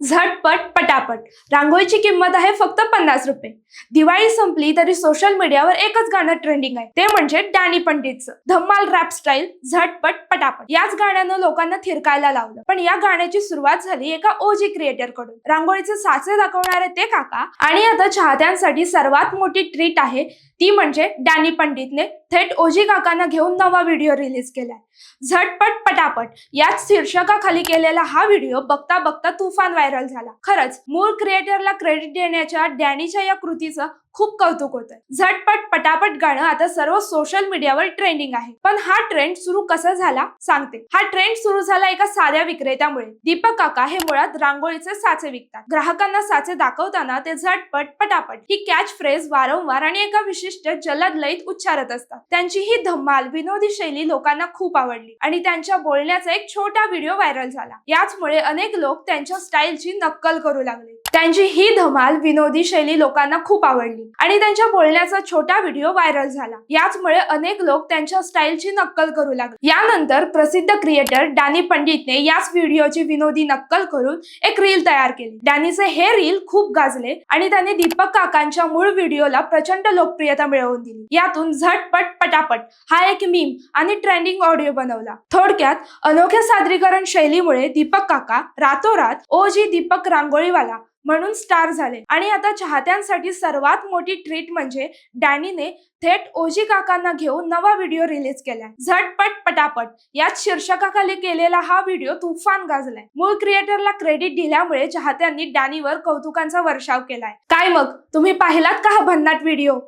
झटपट पटापट. रांगोळीची किंमत आहे फक्त पन्नास रुपये. दिवाळी संपली तरी सोशल मीडियावर एकच गाणं ट्रेंडिंग आहे. ते म्हणजे डॅनी पंडितचं धम्माल रॅप स्टाईल झटपट पटापट. याच गाण्यानं लोकांना थिरकायला लावलं. पण या गाण्याची सुरुवात झाली एका ओजी क्रिएटरकडून. रांगोळीचे साचे दाखवणारे ते काका आणि आता चाहत्यांसाठी सर्वात मोठी ट्रीट आहे ती म्हणजे डॅनी पंडितने थेट ओजी काकांना घेऊन नवा व्हिडिओ रिलीज केलाय. झटपट पटापट. याच शीर्षकाखाली केलेला हा व्हिडिओ बघता बघता तुफान व्हायरल झाला. खरंच मूळ क्रिएटरला क्रेडिट देण्याच्या डॅनीच्या या कृतीचं खूप कौतुक होतंय. झटपट पटापट गाणं आता सर्व सोशल मीडियावर ट्रेंडिंग आहे. पण हा ट्रेंड सुरू कसा झाला? सांगते. हा ट्रेंड सुरू झाला एका साध्या विक्रेत्यामुळे. दीपक काका हे मुळात रांगोळीचे साचे विकतात. ग्राहकांना साचे दाखवताना ते झटपट पटापट ही कॅच फ्रेज वारंवार आणि एका विशिष्ट जलद लयीत उच्चारत असतात. त्यांची ही धम्माल विनोदी शैली लोकांना खूप आवडली आणि त्यांच्या बोलण्याचा एक छोटा व्हिडिओ व्हायरल झाला. याचमुळे अनेक लोक त्यांच्या स्टाईलची नक्कल करू लागले. त्यांची ही धमाल विनोदी शैली लोकांना खूप आवडली. आणि त्यांच्या बोलण्याचा छोटा व्हिडिओ व्हायरल झाला. याचमुळे अनेक लोक त्यांच्या स्टाईलची नक्कल करू लागले. यानंतर प्रसिद्ध क्रिएटर डॅनी पंडितने याच व्हिडिओची विनोदी नक्कल करून एक रील तयार केली. डॅनीचे हे रील खूप गाजले आणि त्याने दीपक काकांच्या मूळ व्हिडिओला प्रचंड लोकप्रियता मिळवून दिली. यातून झटपट पटापट हा एक मीम आणि ट्रेंडिंग ऑडिओ बनवला. थोडक्यात अनोख्या सादरीकरण शैलीमुळे दीपक काका रातोरात ओ जी दीपक रांगोळीवाला म्हणून स्टार झाले. आणि आता चाहत्यांसाठी सर्वात मोठी ट्रीट म्हणजे डॅनीने थेट ओजी काकांना घेऊन नवा व्हिडिओ रिलीज केला झटपट पटापट. यात शीर्षकाखाली केलेला हा व्हिडिओ तुफान गाजलाय. मूळ क्रिएटरला क्रेडिट दिल्यामुळे चाहत्यांनी डॅनीवर कौतुकांचा वर्षाव केलाय. काय मग? तुम्ही पाहिलात का हा भन्नाट व्हिडिओ